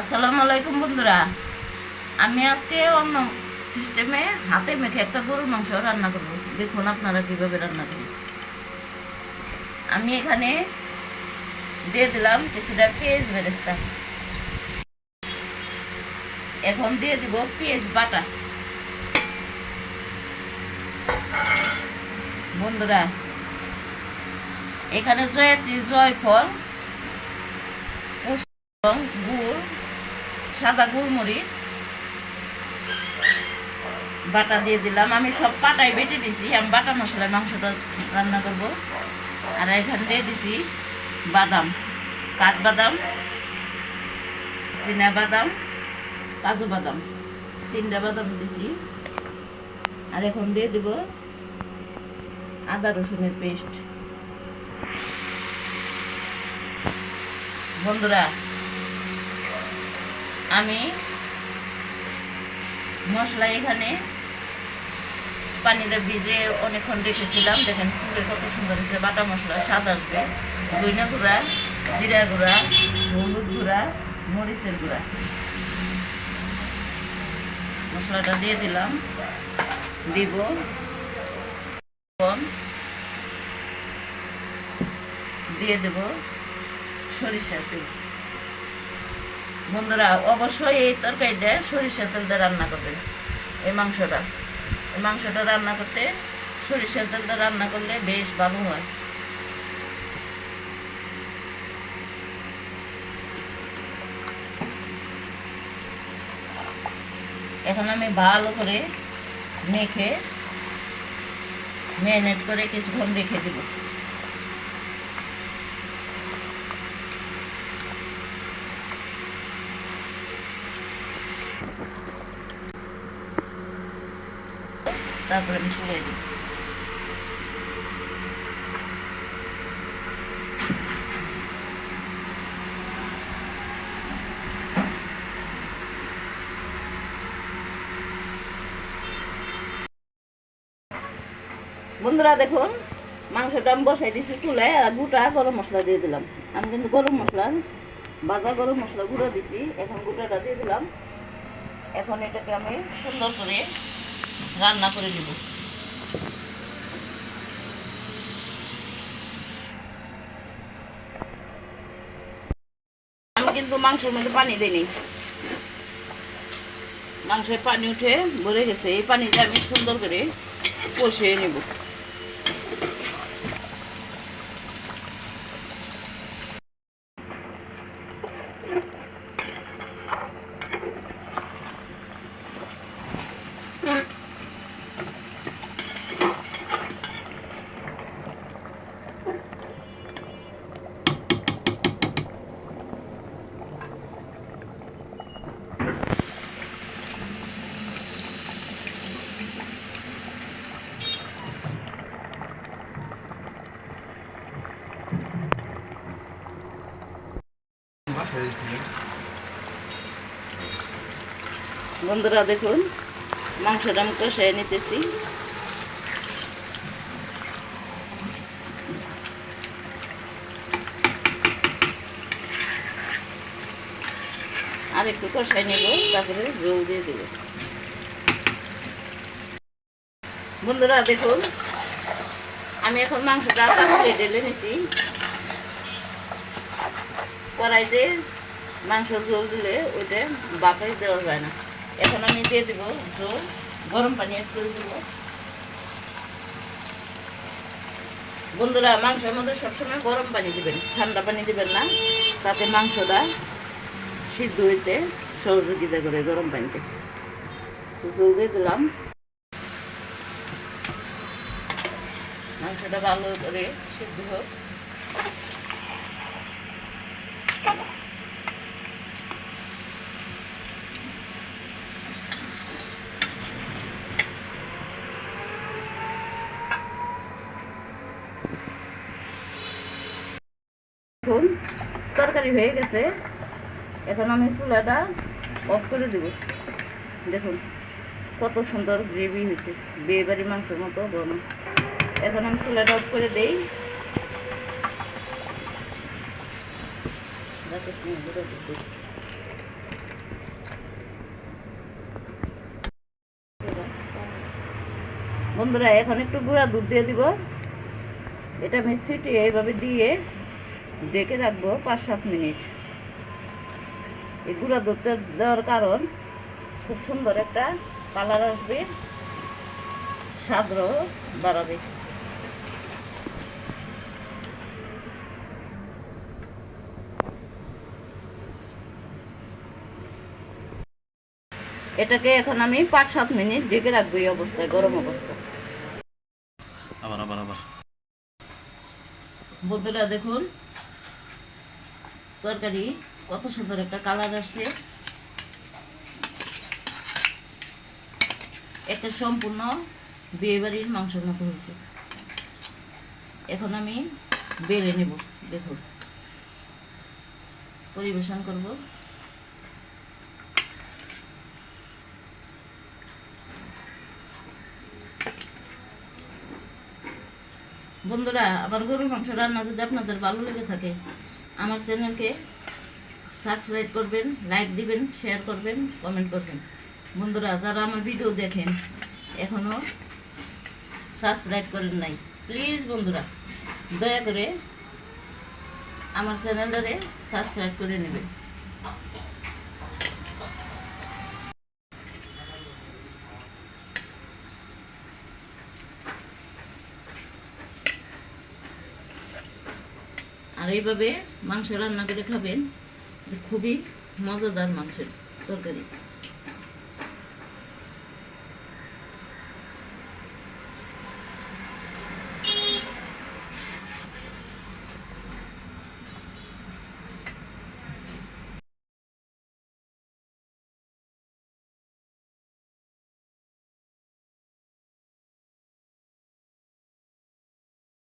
আসসালামু আলাইকুম বন্ধুরা। আমি আজকে অন্য সিস্টেমে হাতে মেখে একটা গরুর মাংস রান্না করব। দেখুন আপনারা কীভাবে রান্না করি আমি এখানে দিয়ে দিলাম কিছুটা পেঁয়াজ বেরেস্তা। এখন দিয়ে দিব পেঁয়াজ বাটা। বন্ধুরা, এখানে জয়ত্রী জয়ফল এবং গুড় সাদা গোলমরিচ, বাটা দিয়ে দিলাম। আমি সব পাটাই বেটে দিছি। আমি বাটা মশলায় মাংসটা রান্না করব। আর এখান দিয়ে দিছি বাদাম, কাঠবাদাম, চীনা বাদাম, কাজু বাদাম। তিনটা বাদাম দিছি। আর এখন দিয়ে দিব আদা রসুনের পেস্ট। বন্ধুরা আমি মশলা এখানে পানিতে ভিজে অনেকক্ষণ রেখেছিলাম। দেখেন ফুলে কত সুন্দর হয়েছে। বাটা মশলা স্বাদ আসবে দইনা গুঁড়া, জিরা গুঁড়া, হলুদ গুঁড়া, মরিচের গুঁড়া। মশলাটা দিয়ে দিলাম। দিব। দিয়ে দেব সরিষার তেল। বন্ধুরা, অবশ্যই এই তরকারিটা সরিষার তেল দিয়ে রান্না করবেন। এই মাংসটা। এই মাংসটা রান্না করতে সরিষার তেল দিয়ে রান্না করলে বেশ ভালো হয়। এখন আমি ভালো করে মেখে ম্যারিনেট করে কিছুক্ষণ রেখে দেবো। তারপরে আমি তুলে দিই বন্ধুরা দেখুন, মাংসটা আমি বসাই দিয়েছি চুলায় আর গোটা গরম মশলা দিয়ে দিলাম। আমি কিন্তু গরম মশলা, বাজা গরম মশলা গুঁড়ো দিছি, এখন গোটাটা দিয়ে দিলাম। এখন এটাকে আমি সুন্দর করে রান্না করে নেব। আমি কিন্তু মাংসের মধ্যে পানি দিইনি। মাংসের পানি উঠে ভরে গেছে। এই পানিতে আমি সুন্দর করে কষিয়ে নেব। বন্ধুরা দেখুন মাংসটা আমি কষাই নিতেছি। আর একটু কষাই নেব, তারপরে জল দিয়ে দেব। বন্ধুরা দেখুন, আমি এখন মাংসটা ঢেলে নিছি। কড়াইতে মাংস ঝোল দিলে ওইটা বাপাই দেওয়া যায় না। এখন আমি দিয়ে দেবো ঝোল, গরম পানি করে দেবো। বন্ধুরা, মাংসের মধ্যে সবসময় গরম পানি দিবেন, ঠান্ডা পানি দিবেন না, তাতে মাংসটা সিদ্ধ হইতে সহযোগিতা করে গরম পানিতে। ঝোল দিয়ে দিলাম। মাংসটা ভালো করে সিদ্ধ হোক। দেখুন, তরকারি হয়ে গেছে। এখন আমি চুলাটা অফ করে দেব। দেখুন, কত সুন্দর গ্রেভি হয়েছে। বিয়ে বাড়ি মাংসের মতো গরম। এখন আমি চুলাটা অফ করে দেই। বন্ধুরা, এখন একটু গুঁড়া দুধ দিয়ে দিব। এটা মিক্সিটি এইভাবে দিয়ে ডেকে রাখব পাঁচ সাত মিনিট। এই গুঁড়া দুধটা দেওয়ার কারণ খুব সুন্দর একটা কালার আসবে সাদ্র বাড়াবে। এটাকে এখন আমি পাঁচ সাত মিনিট ঢেকে রাখব এই অবস্থায় গরম অবস্থায় আবার আবার আবার। বন্ধুরা দেখুন তরকারি কত সুন্দর একটা কালার আসছে। একটা সম্পূর্ণ বিয়ে বাড়ির মাংসের মতো হয়েছে। এখন আমি বেড়ে নেব দেখুন। পরিবেশন করব। বন্ধুরা, আমার গরুর মাংস রান্না যদি আপনাদের ভালো লেগে থাকে, আমার চ্যানেলকে সাবস্ক্রাইব করবেন লাইক দিবেন শেয়ার করবেন কমেন্ট করবেন। বন্ধুরা, যারা আমার ভিডিও দেখেন এখনও সাবস্ক্রাইব করেন নাই প্লিজ বন্ধুরা, দয়া করে আমার চ্যানেলটারে সাবস্ক্রাইব করে নেবেন আর এইভাবে মাংস রান্না করে খাবেন খুবই মজাদার মাংসের তরকারি।